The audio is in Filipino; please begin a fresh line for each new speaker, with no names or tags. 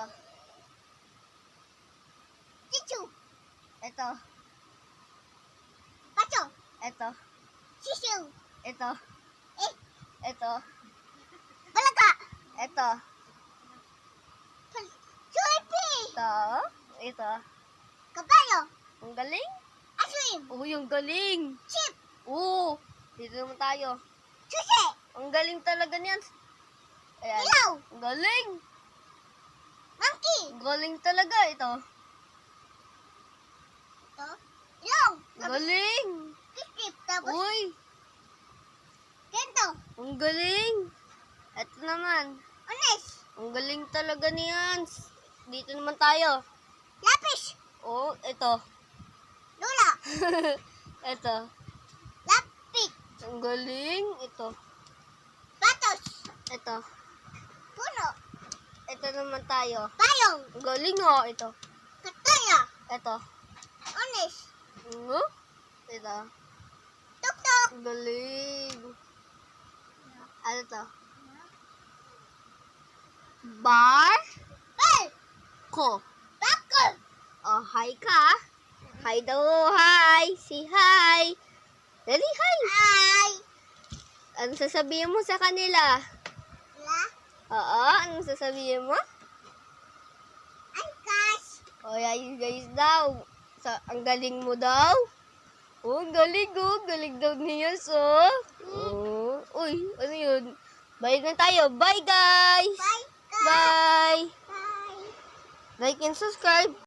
Ito.
Chichu.
Ito.
Pacho.
Ito.
Sisiu.
Ito.
Eh.
Ito.
Balaga.
Ito.
Suipi.
Ito. Ito.
Kabayo.
Ang galing.
Aswim.
Uy, ang galing.
Chip.
Oo. Dito naman tayo.
Susi.
Ang galing talaga niyan. Ayan.
Ilaw.
Ang galing. Galing talaga ito.
Ito.
Ang galing.
Kikip. Tapos
Uy,
kento.
ang galing. Ito naman.
Ones.
Ang galing talaga niyan. Dito naman tayo.
Lapis.
Oh, ito.
Lula.
ito.
Lapik.
Ang galing. Ito.
Patos.
Ito. Naman tayo.
Payong.
Ang galing oh. Ito.
Kataya.
Ito.
Ones.
Ano? Ito.
Tuktok.
Ang galing. Ano to? Bar?
Bell.
Ko.
Bakul.
Oh, hi ka. Hi daw. Hi. Si hi. Dali, hi.
Ay.
Ano sasabihin mo sa kanila?
La.
Oo, ano sasabihin mo? Oh, yeah, guys daw. Sa, ang galing mo daw. Oh, ang galing oh. Galing daw niya, so. Oh. Uy, ano yun? Bye na tayo. Bye, guys.
Bye.
Bye.
Bye.
Like and subscribe.